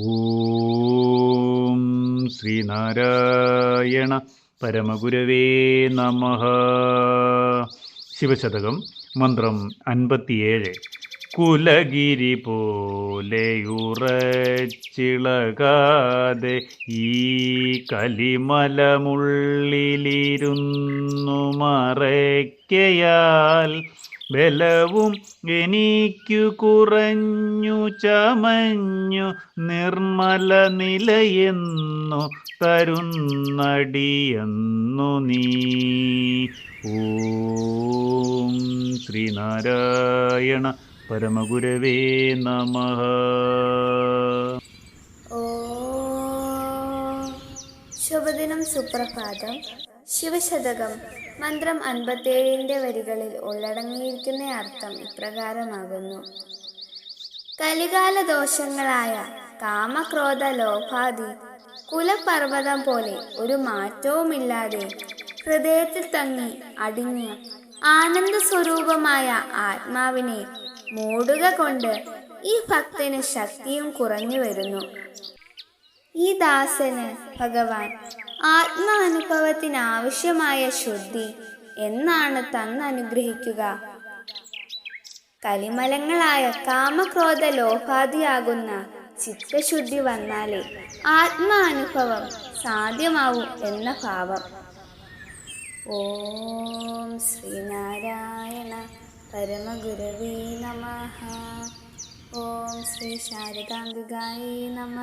ഓം ശ്രീനാരായണ പരമഗുരവേ നമ. ശിവശതകം മന്ത്രം അൻപത്തിയേഴ്. കുലഗിരി പോലെയുറച്ചിളകാതെ ഈ കലിമലമുള്ളിലിരുന്നു മറയ്ക്കയാൽ ബലവും എനിക്കു കുറഞ്ഞു ചമഞ്ഞു നിർമ്മല നിലയെന്നു തരുന്നടിയെന്നു നീ. ഓം ശ്രീനാരായണ പരമഗുരവേ നമ. ശുഭദിനം സുപ്രഭാതം. ശിവശതകം. മന്ത്രം അൻപത്തേഴിന്റെ വരികളിൽ ഉള്ളടങ്ങിയിരിക്കുന്ന അർത്ഥം ഇപ്രകാരമാകുന്നു. കലികാല ദോഷങ്ങളായ കാമക്രോധ ലോഭാദി കുലപർവതം പോലെ ഒരു മാറ്റവുമില്ലാതെ ഹൃദയത്തിൽ തങ്ങി അടിഞ്ഞ് ആനന്ദ സ്വരൂപമായ ആത്മാവിനെ മൂടുക കൊണ്ട് ഈ ഭക്തന് ശക്തിയും കുറഞ്ഞു വരുന്നു. ഈ ദാസന് ഭഗവാൻ ആത്മാനുഭവത്തിന് ആവശ്യമായ ശുദ്ധി എന്നാണ് തന്നനുഗ്രഹിക്കുക. കലിമലങ്ങളായ കാമക്രോധ ലോഭാദിയാകുന്ന ചിത്തശുദ്ധി വന്നാലേ ആത്മാനുഭവം സാധ്യമാവും എന്ന ഭാവം. ഓം ശ്രീനാരായണ പരമഗുരവേ നമ. ഓം ശ്രീ ശാരദാംബികായേ നമ.